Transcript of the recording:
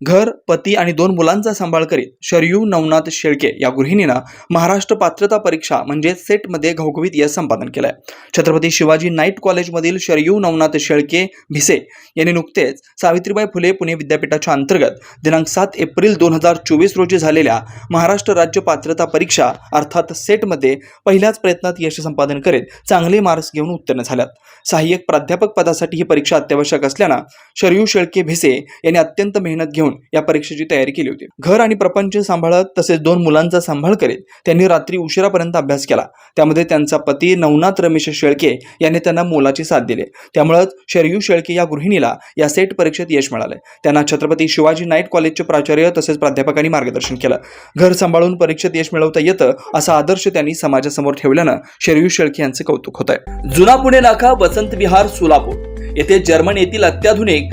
घर पती आणि दोन मुलांचा सांभाळ करीत शरयू नवनाथ शेळके या गृहिणीनं महाराष्ट्र पात्रता परीक्षा म्हणजे सेटमध्ये घवघवीत यश संपादन केलंय. छत्रपती शिवाजी नाईट कॉलेजमधील शरयू नवनाथ शेळके भिसे यांनी नुकतेच सावित्रीबाई फुले पुणे विद्यापीठाच्या अंतर्गत दिनांक सात एप्रिल दोन हजार चोवीस रोजी झालेल्या महाराष्ट्र राज्य पात्रता परीक्षा अर्थात सेटमध्ये पहिल्याच प्रयत्नात यश संपादन करीत चांगले मार्क्स घेऊन उत्तीर्ण झाल्यात. सहाय्यक प्राध्यापक पदासाठी ही परीक्षा अत्यावश्यक असल्यानं शरयू शेळके भिसे यांनी अत्यंत मेहनत घेऊन या परीक्षेची तयारी केली होती. घर आणि प्रपंच सांभाळत तसेच दोन मुलांचा सांभाळ करीत त्यांनी रात्री उशिरापर्यंत अभ्यास केला. त्यामध्ये त्यांचा पती नवनाथ रमेश शेळके यांनी त्यांना मोलाची साथ दिली. त्यामुळेच शरयू शेळके या गृहिणीला या सेट परीक्षेत यश मिळाले. त्यांना छत्रपती शिवाजी नाईट कॉलेजचे प्राचार्य तसेच प्राध्यापकांनी मार्गदर्शन केलं. घर सांभाळून परीक्षेत यश मिळवता येतं असा आदर्श त्यांनी समाजासमोर ठेवल्यानं शरयू शेळके यांचे कौतुक होत आहे जुना पुणे नाका वसंत विहार सोलापूर. येथे जर्मन येथील अत्याधुनिक